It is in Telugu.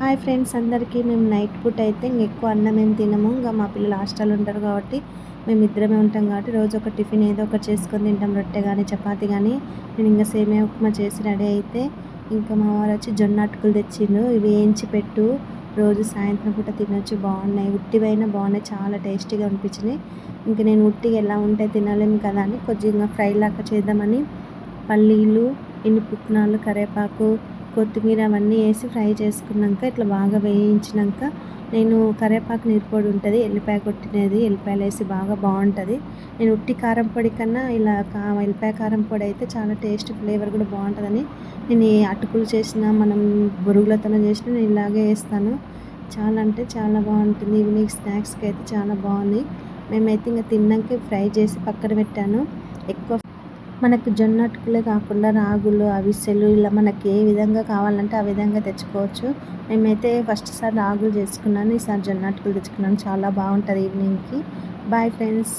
హాయ్ ఫ్రెండ్స్ అందరికీ మేము నైట్ పూట అయితే ఇంక ఎక్కువ అన్నం ఏం తినము. ఇంకా మా పిల్లలు హాస్టల్ ఉంటారు కాబట్టి మేము ఇద్దరమే ఉంటాం కాబట్టి రోజు ఒక టిఫిన్ ఏదో ఒకటి చేసుకొని తింటాం. రొట్టె కానీ చపాతి కానీ నేను ఇంకా సేమే ఉప్మా చేసి రెడీ అయితే ఇంకా మా వారు వచ్చి జొన్న అటుకులు తెచ్చిండు ఇవి వేయించి పెట్టు. రోజు సాయంత్రం పూట తినొచ్చు బాగున్నాయి. ఉట్టివైనా బాగున్నాయి. చాలా టేస్టీగా అనిపించినాయి. ఇంకా నేను ఉట్టిగా ఎలా ఉంటే తినలేము కదా అని కొద్దిగా ఫ్రై లాగా చేద్దామని పల్లీలు ఇన్ని పుట్నాలు కరివేపాకు కొత్తిమీర అవన్నీ వేసి ఫ్రై చేసుకున్నాక ఇట్లా బాగా వేయించినాక నేను కరివేపాకు నీరుపొడి ఉంటుంది ఎల్లిపాయ కొట్టినది ఎల్లిపాయలు వేసి బాగా బాగుంటుంది. నేను ఉట్టి కారం పొడి కన్నా ఇలా కా ఎల్లిపాయ కారం పొడి అయితే చాలా టేస్ట్ ఫ్లేవర్ కూడా బాగుంటుందని నేను అటుకులు చేసిన మనం బొరుగులతో చేసిన నేను ఇలాగే వేస్తాను. చాలా అంటే చాలా బాగుంటుంది. ఈవినింగ్ స్నాక్స్కి అయితే చాలా బాగుంది మేమైతే ఇంకా తిన్నాక ఫ్రై చేసి పక్కన పెట్టాను. ఎక్కువ మనకు జొన్న అటుకులే కాకుండా రాగులు అవిసెలు ఇలా మనకి ఏ విధంగా కావాలంటే ఆ విధంగా తెచ్చుకోవచ్చు. మేమైతే ఫస్ట్ సారి రాగులు చేసుకున్నాను ఈసారి జొన్న అటుకులు తెచ్చుకున్నాను. చాలా బాగుంటుంది ఈవినింగ్కి బాయ్ ఫ్రెండ్స్